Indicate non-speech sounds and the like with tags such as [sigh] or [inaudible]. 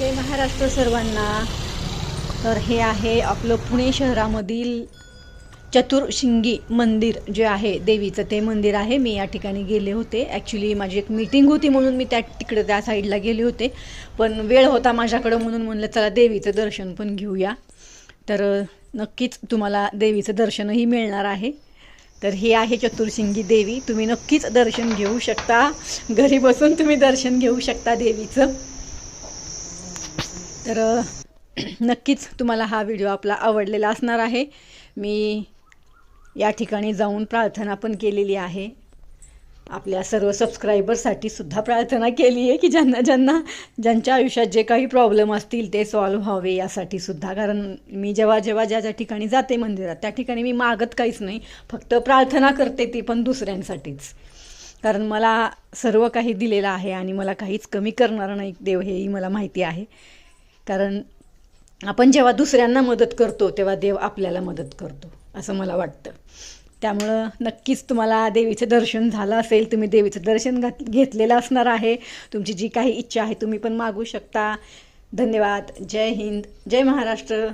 जय महाराष्ट्र सर्वांना. तर हे आहे आपलं पुणे शहरामधील चतुर्शिंगी मंदिर जे आहे देवीचं ते मंदिर आहे. मी या ठिकाणी गेले होते. ॲक्च्युली माझी एक मीटिंग होती म्हणून मी त्या तिकडे त्या साईडला गेले होते. पण वेळ होता माझ्याकडं म्हणून म्हणलं चला देवीचं दर्शन पण घेऊया. तर नक्कीच तुम्हाला देवीचं दर्शनही मिळणार आहे. तर हे आहे चतुर्शिंगी देवी. तुम्ही नक्कीच दर्शन घेऊ शकता. घरी बसून तुम्ही दर्शन घेऊ शकता देवीचं. तर [clears throat] नक्कीच तुम्हाला हा व्हिडिओ आपला आवडलेला असणार आहे. मी या ठिकाणी जाऊन प्रार्थना पण केलेली आहे. आपल्या सर्व सबस्क्रायबरसाठी सुद्धा प्रार्थना केली आहे की ज्यांना ज्यांना ज्यांच्या आयुष्यात जे काही प्रॉब्लेम असतील ते सॉल्व्ह व्हावे यासाठी सुद्धा. कारण मी जेव्हा जेव्हा ज्या ज्या ठिकाणी जाते मंदिरात त्या ठिकाणी मी मागत काहीच नाही. फक्त प्रार्थना करते ती पण दुसऱ्यांसाठीच. कारण मला सर्व काही दिलेलं आहे आणि मला काहीच कमी करणार नाही देव हेही मला माहिती आहे. कारण आपण जेव्हा दुसऱ्यांना मदत करतो तेव्हा देव आपल्याला मदत करतो असं मला वाटतं. त्यामुळं नक्कीच तुम्हाला देवीचं दर्शन झालं असेल तुम्ही देवीचं दर्शन घात घेतलेलं असणार आहे. तुमची जी काही इच्छा आहे तुम्ही पण मागू शकता. धन्यवाद. जय हिंद. जय महाराष्ट्र.